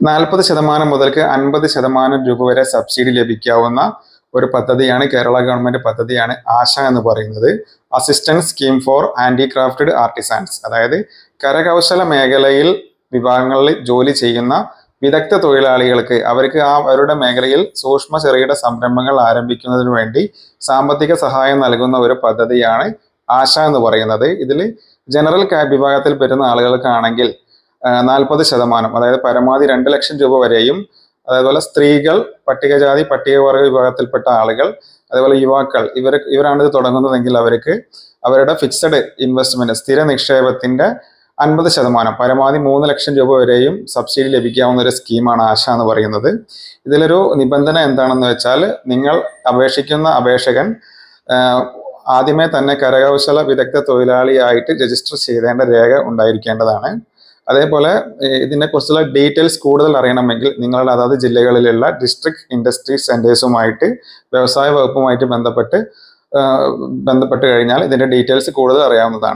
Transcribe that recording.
നാൽപ്പത് ശതമാനം മുതൽക്ക് അൻപത് ശതമാനം രൂപ വരെ സബ്സിഡി ലഭിക്കാവുന്ന ഒരു പദ്ധതിയാണ് കേരള ഗവൺമെന്റ് പദ്ധതിയാണ് ആശ എന്ന് പറയുന്നത്. Assistance scheme for handicrafted artisans അതായത് കരകൗശല മേഖലയിൽ വിഭാഗങ്ങളിൽ ജോലി ചെയ്യുന്ന വിദഗ്ധ തൊഴിലാളികൾക്ക് അവർക്ക് ആ അവരുടെ മേഖലയിൽ സൂക്ഷ്മ ചെറുകിട സംരംഭങ്ങൾ ആരംഭിക്കുന്നതിന് വേണ്ടി സാമ്പത്തിക സഹായം നൽകുന്ന ഒരു പദ്ധതിയാണ് ആശ എന്ന് പറയുന്നത്. ഇതിൽ ജനറൽ വിഭാഗത്തിൽ വരുന്ന ആളുകൾക്കാണെങ്കിൽ നാൽപ്പത് ശതമാനം അതായത് പരമാവധി രണ്ട് ലക്ഷം രൂപ വരെയും അതേപോലെ സ്ത്രീകൾ പട്ടികജാതി പട്ടികവർഗ വിഭാഗത്തിൽപ്പെട്ട ആളുകൾ അതേപോലെ യുവാക്കൾ ഇവർ ഇവരാണ് ഇത് തുടങ്ങുന്നതെങ്കിൽ അവർക്ക് അവരുടെ ഫിക്സഡ് ഇൻവെസ്റ്റ്മെന്റ് സ്ഥിര നിക്ഷേപത്തിന്റെ അൻപത് ശതമാനം പരമാവധി മൂന്ന് ലക്ഷം രൂപ വരെയും സബ്സിഡി ലഭിക്കാവുന്ന ഒരു സ്കീമാണ് ആശ എന്ന് പറയുന്നത്. ഇതിലൊരു നിബന്ധന എന്താണെന്ന് വെച്ചാൽ നിങ്ങൾ അപേക്ഷിക്കുന്ന അപേക്ഷകൻ ആദ്യമേ തന്നെ കരകൗശല വിദഗ്ധ തൊഴിലാളിയായിട്ട് രജിസ്റ്റർ ചെയ്തേണ്ട രേഖ ഉണ്ടായിരിക്കേണ്ടതാണ്. അതേപോലെ ഇതിനെ ഇതിനെക്കുറിച്ചുള്ള ഡീറ്റെയിൽസ് കൂടുതൽ അറിയണമെങ്കിൽ നിങ്ങളുടെ അതാത് ജില്ലകളിലുള്ള ഡിസ്ട്രിക്ട് ഇൻഡസ്ട്രി സെന്റേഴ്സുമായിട്ട് വ്യവസായ വകുപ്പുമായിട്ട് ബന്ധപ്പെട്ട് ബന്ധപ്പെട്ട് കഴിഞ്ഞാൽ ഇതിന്റെ ഡീറ്റെയിൽസ് കൂടുതൽ അറിയാവുന്നതാണ്.